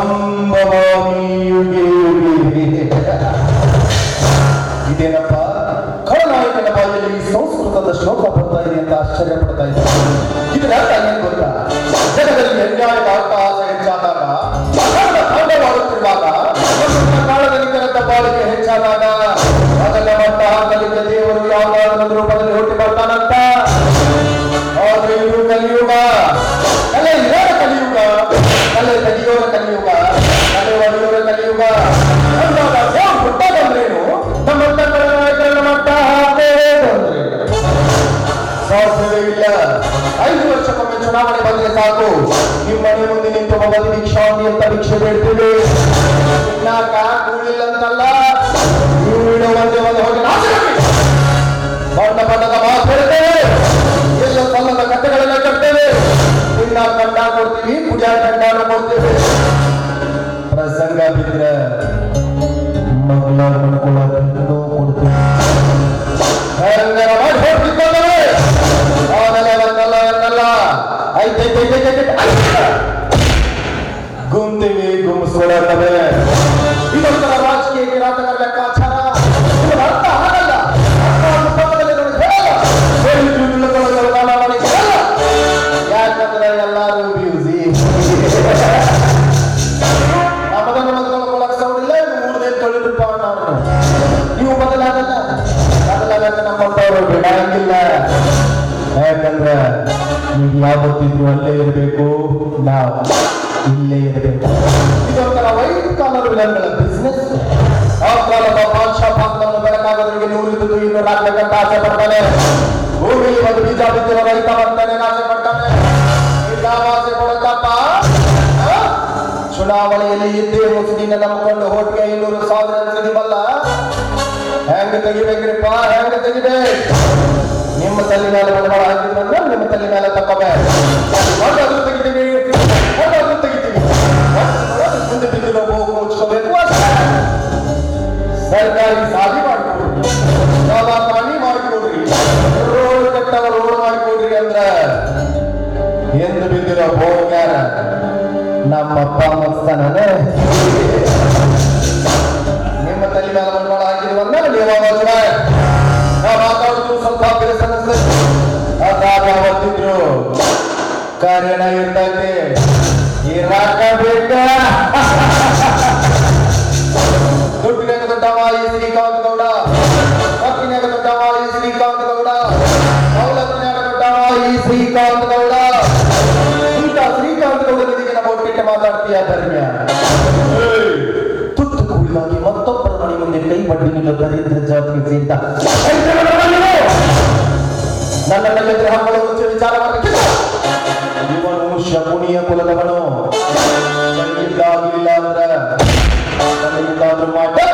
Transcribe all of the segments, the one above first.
ಸಂಭವಾಮಿ ಯುಗೆ ಯುಗೆ ಇದೇನಪ್ಪ? ಖಳನಾಯಕನ ಬಾಯಲ್ಲಿ ಸಂಸ್ಕೃತದ ಶ್ಲೋಕ ಬರ್ತಾ ಇದೆ ಅಂತ ಆಶ್ಚರ್ಯ ಪಡ್ತಾ ಇದ್ದಾರೆ ಸಾಕು ನಿಮ್ಮ ಮನೆ ಮುಂದೆ ನಿಂತು ಮೊದಲು ಭಿಕ್ಷಾಂತಿ ಅಂತ ಭಿಕ್ಷೆ ಬೇಡ್ತೀವಿ ಅಂತಲ್ಲ ನೀವು ಬಣ್ಣ ಬಣ್ಣದ ಮಾತು ಹೇಳ್ತೇವೆ ಪಡ್ತಾನೆ ಭೂಮಿಲಿ ಒಂದು ಬೀಜ ಬಿದ್ದಿರೋ ರೈತ ಬರ್ತಾನೆ ಆಸೆ ಮಾಡ್ತಾನೆ ಪಡುತ್ತಪ್ಪ ಆ? ಚುನಾವಣೆಯಲ್ಲಿ ಇದ್ದೇ ಮುಸುಡಿನ ನಂಬಿಕೊಂಡು ಹೋಟ್ಗೆ ಇನ್ನೂರು ಸಾವಿರ ತೆಗಿಬಲ್ಲ ಹೆಂಗ ತೆಗಿಬೇಕ್ರಿಪ್ಪ ಹೆಂಗ ತೆಗಿಬೇಕು ನಿಮ್ಮ ತಲೆ ಮೇಲೆ ಬಂಡವಾಳ ಹಾಕಿದ್ರೆ ನಿಮ್ಮ ತಲೆ ಮೇಲೆ ತಕೋಬೇಕು ತೆಗಿತೀವಿ ತೆಗಿತೀವಿ ಮುಂದೆ ಬಿದ್ದಿರೋ ಹೋಗಿ ಮುಚ್ಕೋಬೇಕು ಸರ್ಕಾರಿ ನಿಲ್ಲ ದರಿದ್ರ ಜಾತಿಗೆ ಸೇರಿದ ನನ್ನ ಮುಂಚೆ ವಿಚಾರ ಮಾಡಬೇಕಿಲ್ಲ ಇವನು ಶಕುನಿಯ ಕುಲದವನು. ಚೆನ್ನಾಗಿಲ್ಲ ಅಂದ್ರೆ ಮಾಡ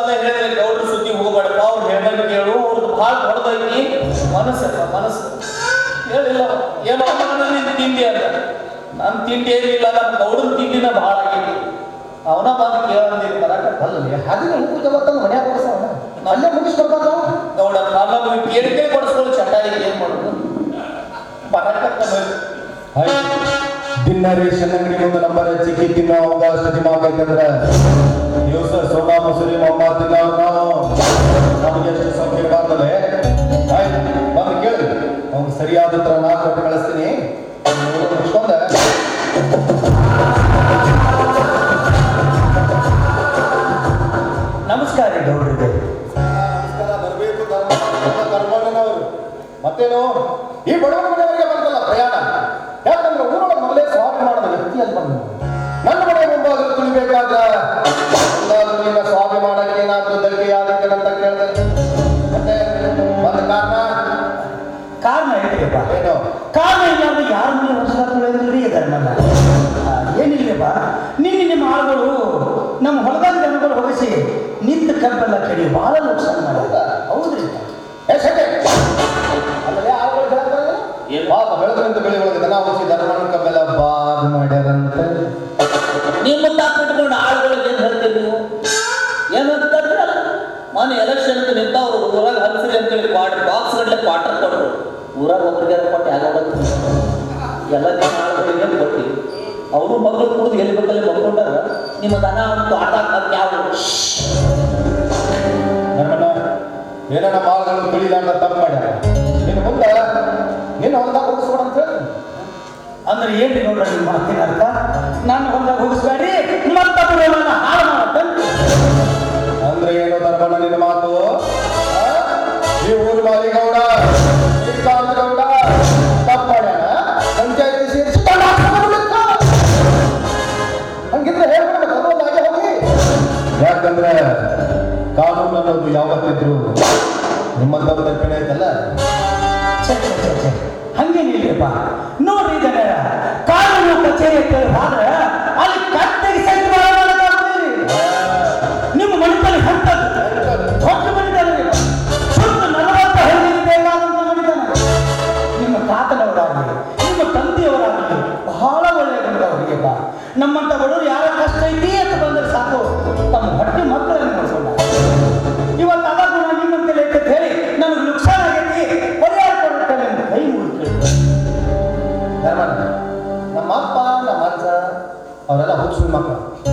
ನಾನು ಅದೇ ಹೇಳಿದ್ರೆ ಗೌಡ್ರ ಸುದ್ದಿ ಹೋಗ್ಬೇಡಪ್ಪ ಅವ್ರು ಹೇಳ್ದಂಗೆ ಕೇಳು ಅವ್ರದ್ದು ಭಾಳ ಹೊಡೆದೈತಿ ಮನಸ್ಸಪ್ಪ ಮನಸ್ಸು. ಹೇಳಿಲ್ಲ. ಏನೋ ಅವನ ನಿನ್ ತಿಂಡಿ ಅಂತ. ನನ್ನ ತಿಂಡಿ ಏನಿಲ್ಲ ನಮ್ಮ ಗೌಡನ ತಿಂಡಿನ ಭಾಳ ಆಗೈತಿ ಅವನ ಬಂದು ಕೇಳಂದಿರಿ ಬರಾಕ ಅಲ್ಲ ಹದಿನ ಹೂವು ಜಗತ್ತನ್ನು ಮನ್ಯಾಗ ಕೊಡಿಸೋಣ. ಅಲ್ಲೇ ಮುಗಿಸ್ಬೇಕಾದ? ಗೌಡ ಕಾಲ ಕೇಳಿಕೆ ಕೊಡಿಸ್ಕೊಳ್ಳೋ ಚಟಾರಿಗೆ ಏನ್ ಮಾಡೋದು? ಬರಾಕ ದಿನ ರೇಷನ್ ಅಂಗಡಿ ಮುಂದೆ ನಂಬರ್ ಚಿಕ್ಕಿ ತಿನ್ನೋ ಅವಕಾಶ ಐತಂದ್ರ ದಿವಸ ಸೋನಾ ಈ ಬಡವರ ಪಾಟ್ ಕ್ವಾರ್ಟರ್ ಬಾಕ್ಸ್ ಗಂಟೆ ಕ್ವಾರ್ಟರ್ ಕೊಟ್ಟರು ಊರಾಗ ಒಬ್ಬರಿಗೆ ಕೊಟ್ಟು ಯಾವ್ದು ಎಲ್ಲ ಜನ ಆಳುಗಳಿಗೆ ಕೊಟ್ಟಿವಿ ಅವರು ಮಗಳು ಕುಡಿದು ಎಲ್ಲಿ ಬೇಕಲ್ಲಿ ಮಲ್ಕೊಂಡಾರ ನಿಮ್ಮ ದನ ಒಂದು ಆಟ ಯಾವ ಧರ್ಮಣ್ಣ ಏನನ್ನ ಮಾಲ್ಗಳು ತಿಳಿಲಾರ್ದ ತಪ್ಪು ಮಾಡ್ಯಾರ. ನಿನ್ನ ಮುಂದೆ ನಿನ್ನ ಹೊಲ್ದಾಗ ಅಂತ ಅಂದ್ರೆ ಏನ್ರಿ ನೋಡ್ರಿ ನಿಮ್ಮ ಮಾತಿನ ಅರ್ಥ? ನನ್ನ ಹೊಲದಾಗ ಹೋಗಿಸ್ಬೇಡ್ರಿ ಯಾವತ್ತಿದ್ರು ನಿಮ್ಮಂತವ್ರ ತಪ್ಪಿನ ಆಯ್ತಲ್ಲ ಹಂಗೆ ನಿಲ್ರಿಪ್ಪ ನೋಡ್ರಿ ಜನರ ಕಾನೂನು ಕಚೇರಿ ಅಂತ Ahora la voz soy Maca.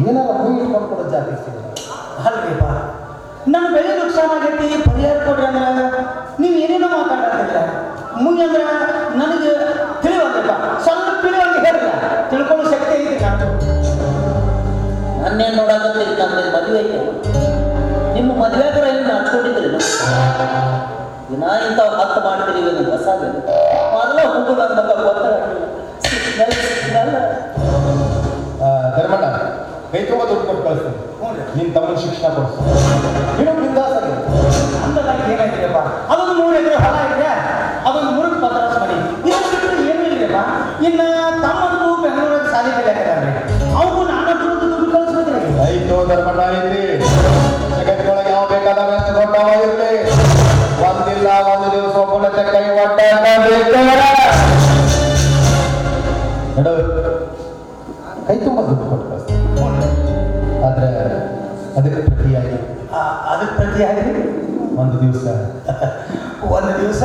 ಏನಾರ ಹೂ ಇಟ್ಕೊಂಡು ಕೊಡೋ ಜಾತಿ ಸಿಗಲ್ಲ. ಅಲ್ರಿಪ್ಪ ನನ್ನ ಬೆಳೆ ನುಕ್ಸಾನ್ ಆಗೈತಿ, ಪರಿಹಾರ ಕೊಡ್ರಿ ಅಂದ್ರೆ. ನೀವು ಏನೇನೋ ಮಾತಾಡೋದಿಲ್ಲ ಮುಗಿ ಅಂದ್ರೆ ನನಗೆ ತಿಳಿಯೋದಿಲ್ಲ ಸ್ವಲ್ಪ ತಿಳಿಯೋಂಗೆ ಹೇಳಿಲ್ಲ ತಿಳ್ಕೊಳ್ಳೋ ಶಕ್ತಿ ಐತಿ ನಾನು ನನ್ನೇನು ನೋಡಕತ್ತೀರಿ ತಂದೆ ಮದುವೆ ನಿಮ್ಮ ಮದುವೆಗಾರ ಏನು ನಡ್ಕೊಂಡಿದ್ರಿ ದಿನ ಇಂಥ ಹತ್ತು ಮಾಡ್ತೀರಿ ಏನು ಹೊಸ ಮೊದಲ ಹುಡುಗ ಅಂತ ತುಂಬ ದುಡ್ಡು ಕೊಟ್ಟು ಕಳಿಸ್ತೀನಿ ನಿನ್ನ ತಮ್ಮನ ಶಿಕ್ಷಣ ಕೊಡಿಸ್ತೀನಿ ನೀನು ಅಂದದಾಗ ಏನಾಯ್ತಿದೆಪ್ಪ ಅದೊಂದು ಮೂರು ಎಕರೆ ಹೊಲ ಇದೆ. ಅದೊಂದು ಮೂರು ಪದರಸ್ ಮನೆ. ಇದನ್ನು ಬಿಟ್ಟರೆ ಏನೂ ಇಲ್ಲಪ್ಪ ಇನ್ನು ತಮ್ಮಂದು ಬೆಂಗಳೂರಲ್ಲಿ ಸಾಲಿ ಅವನು ನಾನು ದುಡ್ಡು ದುಡ್ಡು ಕಳಿಸ್ಬೇಕು ಆಯ್ತು ಧರ್ಮಣ್ಣ ಐತಿ ಜಗತ್ತಿನೊಳಗೆ ಯಾವ ಬೇಕಾದಾಗ ಅಷ್ಟು ಒಂದಿಲ್ಲ, ಒಂದು ದಿವಸ ಕೈ ಕೈ ತುಂಬ ದುಡ್ಡು ಕೊಟ್ಟು ಕಳಿಸ್ತೀನಿ ಆದರೆ ಅದಕ್ಕೆ ಪ್ರತಿಯಾಗಿ ಅದಕ್ಕೆ ಪ್ರತಿಯಾಗಿ ಒಂದು ದಿವಸ. ಒಂದು ದಿವಸ?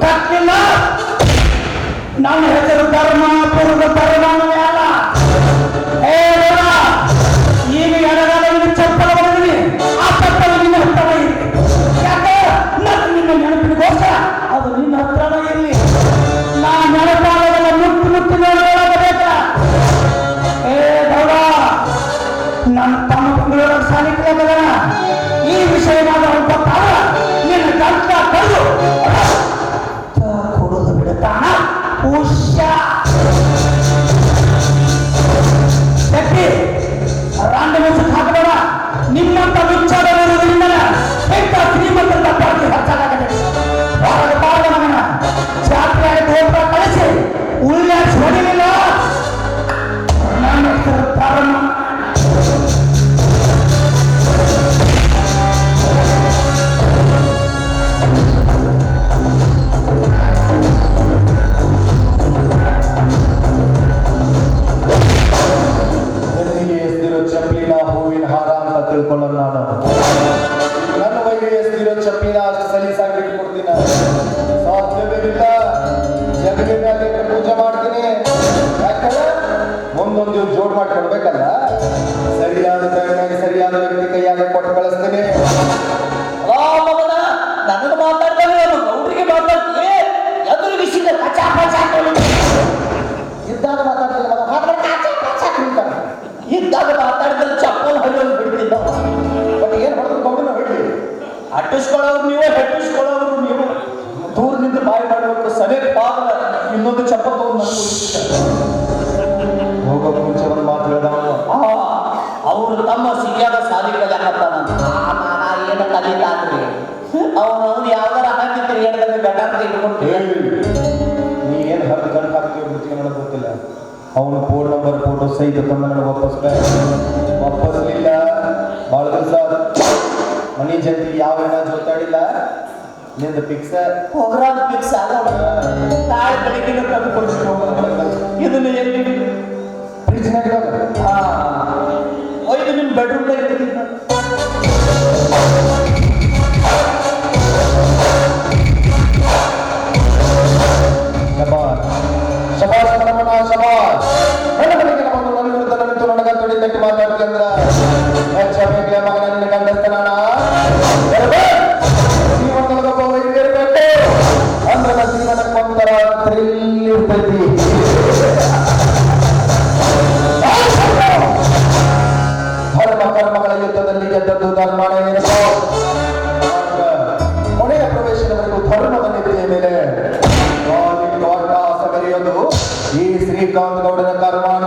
ಕಟ್ಟಿಲ್ಲ ನಾನು ಹೆಸರು ಧರ್ಮ ಪೂರ್ವ ಧರ್ಮ ಮಾಡಿಲ್ಲ ಅವನು ಅವ್ನು ಯಾವ್ದಾರ ಹಾಕಿದ್ರೆ ಹೇಳಿದ್ರೆ ಬೆಟರ್ ಇಟ್ಕೊಂಡು ನೀವೇನು ಹತ್ತು ಗಂಟೆ ಹಾಕ್ತೀವಿ ಬಿಡ್ತೀವಿ ಗೊತ್ತಿಲ್ಲ. ಅವನು ಫೋನ್ ನಂಬರ್ ಫೋಟೋ ಸಹಿತ ತಂದು ವಾಪಸ್ ವಾಪಸ್ ವಾಪಸ್ಲಿಲ್ಲ ಭಾಳ ದಿವಸ ಮನಿ ಜೊತೆ ಯಾವ ಏನ ಜೊತಾಡಿಲ್ಲ ನಿಂದ ಫಿಕ್ಸ್ ಪ್ರೋಗ್ರಾಮ್ ಫಿಕ್ಸ್ ಆಗೋಣ ತಾಯಿ ಬೆಳಗ್ಗೆ ತಂದು ಕೊಡ್ತೀನಿ ಇದನ್ನ ಎಲ್ಲಿ ಫ್ರಿಜ್ನಾಗ ಹಾ. ಒಯ್ದು ನಿಮ್ಮ ಬೆಡ್ರೂಮ್ನಾಗ ಇಟ್ಟಿದ್ದೀನಿ. ಪ್ರಮಾಣ ಏನೋ ಕೊನೆಯ ಪ್ರವೇಶದವರೆಗೂ ಧರ್ಮದ ನಿಧಿಯ ಮೇಲೆ. ಈ ಶ್ರೀಕಾಂತ್ ಗೌಡನ ಕರ್ಮ.